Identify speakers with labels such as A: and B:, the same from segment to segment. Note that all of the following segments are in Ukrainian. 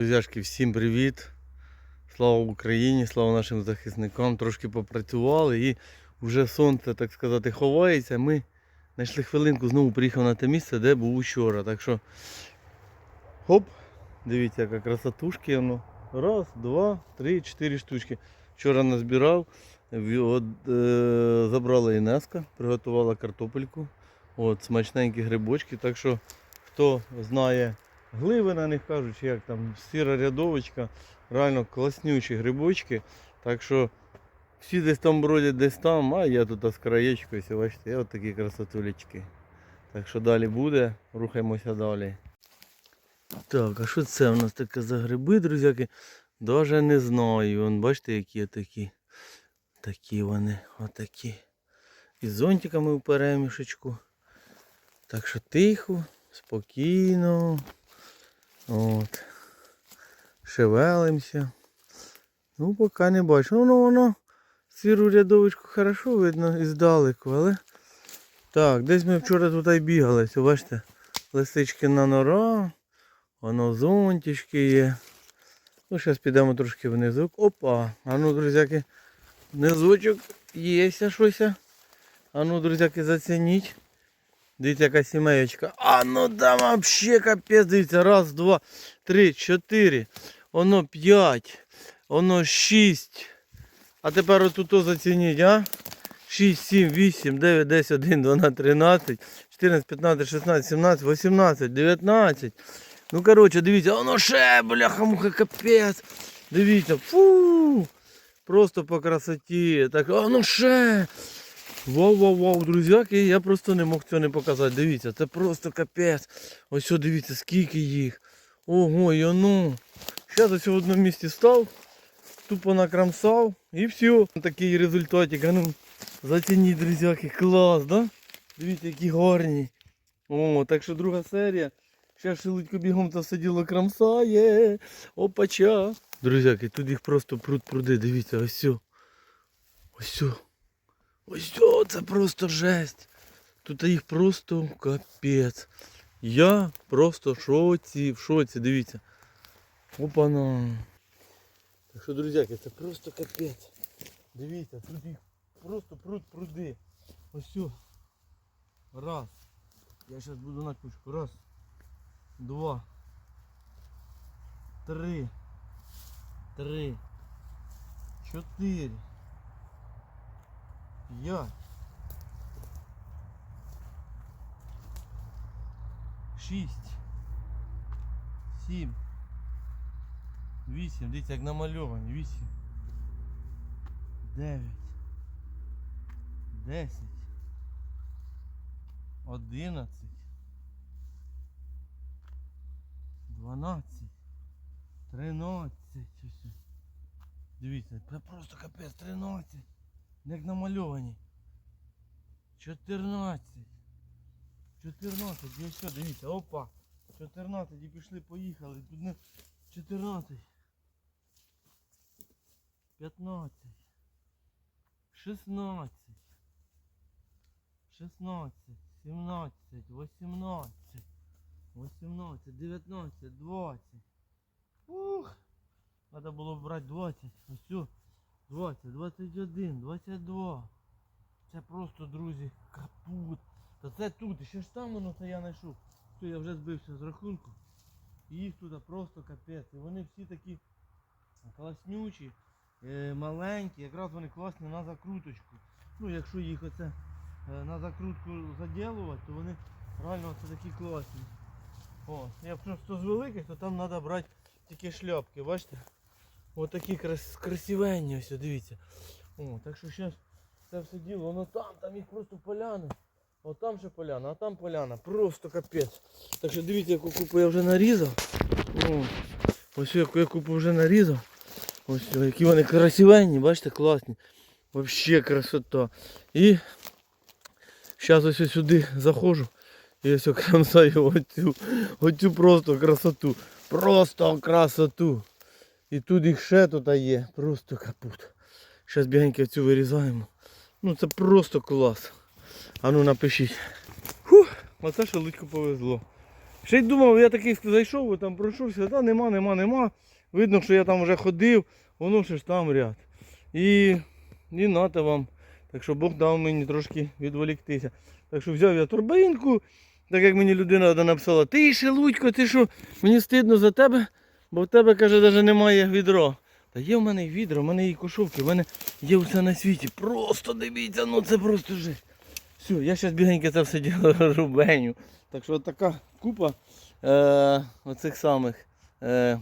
A: Друзяшки, всім привіт! Слава Україні, слава нашим захисникам. Трошки попрацювали і вже сонце, так сказати, ховається. Ми знайшли хвилинку, знову приїхав на те місце, де був учора. Так що, хоп, дивіться, яка красотушки воно. Раз, два, три, чотири штучки. Вчора назбирав, от, е, забрала Інеска, приготувала картопельку. От, смачненькі грибочки. Так що, хто знає гливи на них кажуть, як там сіра рядовочка, реально класнючі грибочки. Так що всі десь там бродять, десь там, а я тут з краєчкою, бачите, я от такі красотулечки. Так що далі буде, рухаємося далі. Так, а що це у нас таке за гриби, друзяки? Даже не знаю. Вон, бачите, які такі. Такі вони, отакі. І з зонтиками в перемішечку. Так що тихо, спокійно. От. Шевелимося. Ну, поки не бачу. Ну, воно сіру рядовочку хорошо видно і здалеку, але. Так, десь ми вчора тут і бігали. Бачите, лисички на нора, воно зонтички є. Ну, зараз підемо трошки внизу. Опа! А ну, друзяки, внизочок є щось. А ну, друзяки, зацініть. Дивіться, яка сімеєчка. А ну там вообще капець, дивіться. Раз, два, три, чотири. Воно п'ять. Воно шість. А тепер отут зацініть, а? 6, 7, 8, 9, 10, 11, 12, 13, 14, 15, 16, 17, 18, 19. Ну, коротше, дивіться, воно ще, бляха, муха, капець. Дивіться, фу. Просто по красоті. Так, а ну ще. Вау, вау, вау, друзяки, я просто не мог цього не показати. Дивіться, це просто капець. Ось що, дивіться, скільки їх. Ого, і оно. Зараз ось в одному місці став, тупо накрамсав і все. Такий результатик. А ну, зацініть, друзяки, клас, да? Дивіться, які гарні. О, так що друга серія. Ще шелудько бігом це все діло крамсає. Опача. Друзяки, тут їх просто пруд пруди, дивіться, ось. Ось сьо. Ось о, це просто жесть. Тут їх просто капець. Я просто в шоці, в шоці, дивіться. Опана. Так що, друзяки, це просто капець. Дивіться, тут їх просто пруд пруди. Ось о. Раз. Я зараз буду на кучку. Раз. Два. Три. Три. Чотири. П'ять. Шість. Сім. Вісім. Дивіться, як намальовані. Вісім. Дев'ять. Десять. Одинадцять. Дванадцять. Тринадцять. Дивіться, просто капець, тринадцять. Як намальовані. 14. 14. І ось, дивіться, опа. 14 і пішли, поїхали. Тут не 14. 15. 16. 16. 17. 18. 18. 19. 20. Ух. Треба було брати 20. Ось. Сю. 20, 21, 22. Це просто, друзі, капут. Та це тут, і ще ж там воно це я знайшов. Все, я вже збився з рахунку. Їх тут просто капець. І вони всі такі класнючі, е, маленькі, якраз вони класні на закруточку. Ну, якщо їх оце е, на закрутку заділувати, то вони реально це такі класні. О, якщо хто з великих, то там треба брати тільки шляпки, бачите? Ось такі крас... красивенні, ось, дивіться. О, так що зараз це все діло, воно там, там їх просто поляни. О, там ще поляна, а там поляна. Просто капець. Так що дивіться, яку купу я вже нарізав. О, ось яку я купу вже нарізав. Ось які вони красивенні, бачите, класні. Вообще красота. І зараз ось сюди заходжу. І ось крамсаю оцю, оцю просто красоту. Просто красоту. І тут їх ще тут є. Просто капут. Зараз бігенько цю вирізаємо. Ну це просто клас. А ну напишіть. Фух, оце шелудьку повезло. Ще й думав, я такий зайшов, там пройшовся, та нема, нема, нема. Видно, що я там вже ходив, воно ще ж там ряд. І, і нате вам. Так що Бог дав мені трошки відволіктися. Так що взяв я торбинку, так як мені людина написала, ти Шелудько, ти що, мені стидно за тебе, бо в тебе, каже, навіть немає відра. Та є в мене і відро, в мене і кошовки, в мене є все на світі. Просто дивіться, ну це просто жесть. Все, я зараз бігенько це все діло рубеню. Так що така купа е, оцих самих е,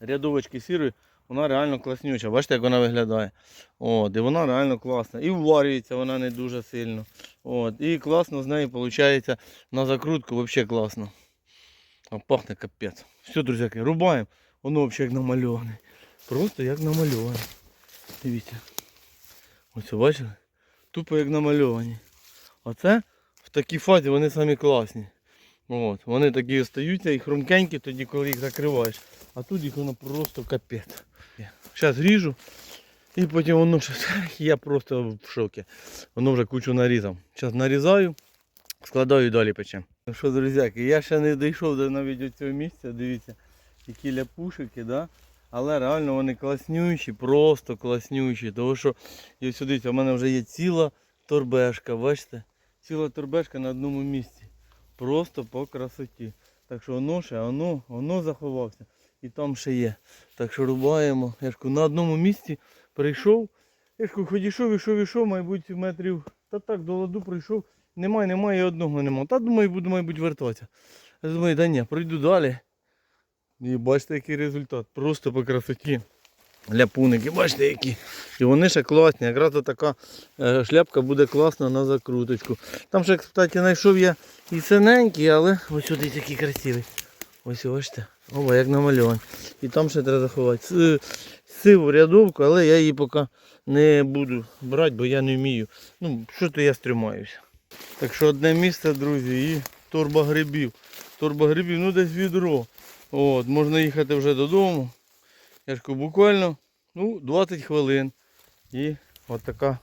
A: рядовочки сірої, вона реально класнюча. Бачите, як вона виглядає. От, і вона реально класна. І вварюється вона не дуже сильно. От, і класно з неї виходить на закрутку взагалі класно. А пахне капець. Все, друзяки, рубаємо. Воно взагалі як намальоване. Просто як намальоване. Дивіться. Ось бачили? Тупо як намальовані. Оце в такій фазі вони самі класні. От, вони такі остаються і хрумкенькі тоді, коли їх закриваєш. А тут їх воно просто капець. Зараз ріжу. І потім воно щось. Я просто в шокі. Воно вже кучу нарізав. Зараз нарізаю, складаю і далі печем. Ну що, друзяки, я ще не дійшов до навіть до цього місця. Дивіться, які ляпушики, да? але реально вони класнючі, просто класнючі. Тому що і ось дивіться, у мене вже є ціла торбешка, бачите? Ціла торбешка на одному місці. Просто по красоті. Так що воно ще, воно, воно заховався. І там ще є. Так що рубаємо. Я ж на одному місці прийшов. Я ж кажу, хоч ішов, ішов, ішов, мабуть, метрів. Та так, до ладу прийшов. Немає, немає, і одного немає. Та думаю, буду, мабуть, вертатися. Я думаю, да ні, пройду далі. І бачите, який результат. Просто по красоті. Ляпуники, бачите які. І вони ще класні. Якраз така е, шляпка буде класна на закруточку. Там ще, кстати, знайшов я і синенький, але ось сюди такий красивий. Ось бачите. Оба, як намальований. І там ще треба заховати. Сиву рядовку, але я її поки не буду брати, бо я не вмію. Ну, що то я стримаюся. Так що одне місце, друзі, і торба грибів. Ну десь відро. От, можна їхати вже додому. Я ж кажу, буквально ну, 20 хвилин. І от така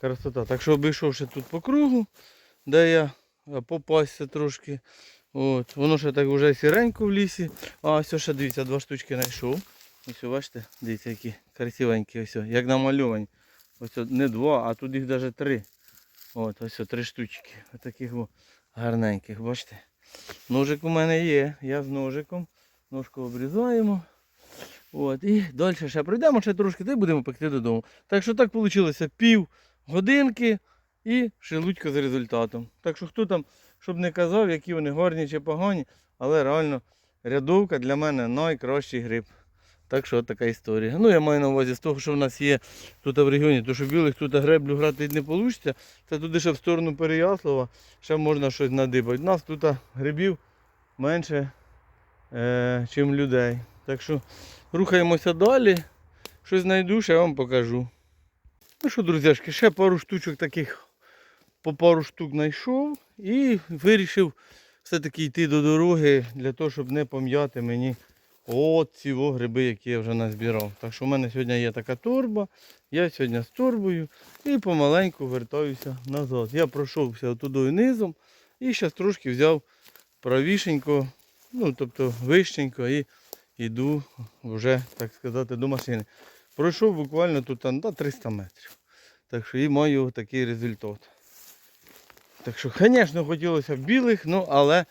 A: красота. Так що обійшовши тут по кругу, де я е, попасться трошки. От, воно ще так вже сіренько в лісі. А ось ще дивіться, два штучки знайшов. Ось бачите, дивіться, які красивенькі, ось, як намальовані. Ось не два, а тут їх навіть три. От, ось три штучки. Отаких гарненьких, бачите. Ножик у мене є, я з ножиком. Ножку обрізаємо. От, і далі ще пройдемо ще трошки, й будемо пекти додому. Так що так вийшло пів годинки і шелудько з результатом. Так що хто там, щоб не казав, які вони гарні чи погані, але реально рядовка для мене найкращий гриб. Так що така історія. Ну я маю на увазі з того, що в нас є тут в регіоні, то що білих тут греблю грати не вийде. Це туди ще в сторону Переяслава, ще можна щось надибати. У нас тут грибів менше, е, чим людей. Так що рухаємося далі. Щось знайду, ще вам покажу. Ну що, друзяшки, ще пару штучок таких по пару штук знайшов і вирішив все-таки йти до дороги для того, щоб не пом'яти мені от ці во гриби, які я вже назбирав. Так що в мене сьогодні є така торба, я сьогодні з торбою і помаленьку вертаюся назад. Я пройшовся туди низом і зараз трошки взяв правішенько, ну тобто вищенько і йду вже, так сказати, до машини. Пройшов буквально тут на 300 метрів. Так що і маю такий результат. Так що, звісно, хотілося б білих, ну але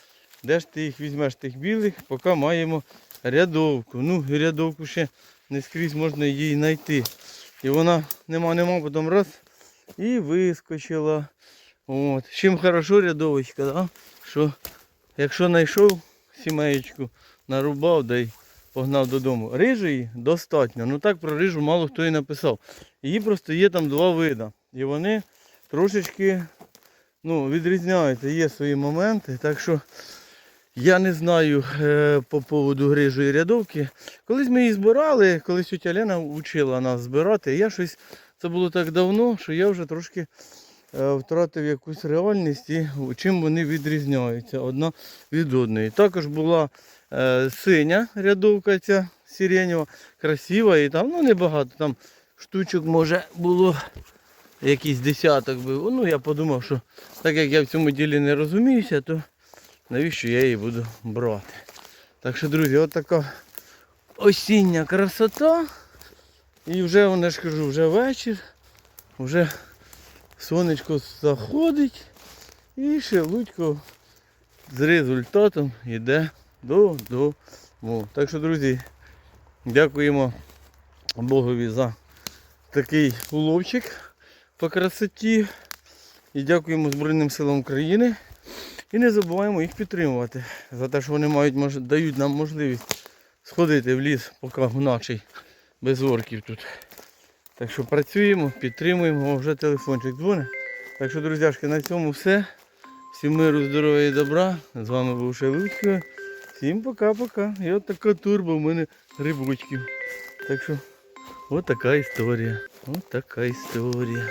A: де ж ти їх візьмеш тих білих, поки маємо рядовку. Ну, рядовку ще не скрізь можна її знайти. І вона нема, нема, потім раз і вискочила. От. Чим хорошо рядовочка, да? що якщо знайшов сімеєчку, нарубав, да й погнав додому. Рижої достатньо. Ну так про рижу мало хто і написав. Її просто є там два види. І вони трошечки ну, відрізняються, є свої моменти. Так що я не знаю е, по поводу грижої рядовки. Колись ми її збирали, колись тетя Лена вчила нас збирати. Я щось, це було так давно, що я вже трошки е, втратив якусь реальність і чим вони відрізняються одна від одної. Також була е, синя рядовка ця сиренєва, красива і там ну небагато. Там штучок може було якийсь десяток був. Ну я подумав, що так як я в цьому ділі не розуміюся, то навіщо я її буду брати. Так що, друзі, от така осіння красота. І вже, вона ж кажу, вже вечір, вже сонечко заходить і шелудько з результатом йде додому. Так що, друзі, дякуємо Богові за такий уловчик по красоті. І дякуємо Збройним силам України. І не забуваємо їх підтримувати за те, що вони мають, мож- дають нам можливість сходити в ліс, поки вночі без орків тут. Так що працюємо, підтримуємо, О, вже телефончик дзвонить. Так що, друзяшки, на цьому все. Всім миру, здоров'я і добра. З вами був Шелудько. Всім пока-пока. І от така турба в мене грибочків. Так що, от така історія. От така історія.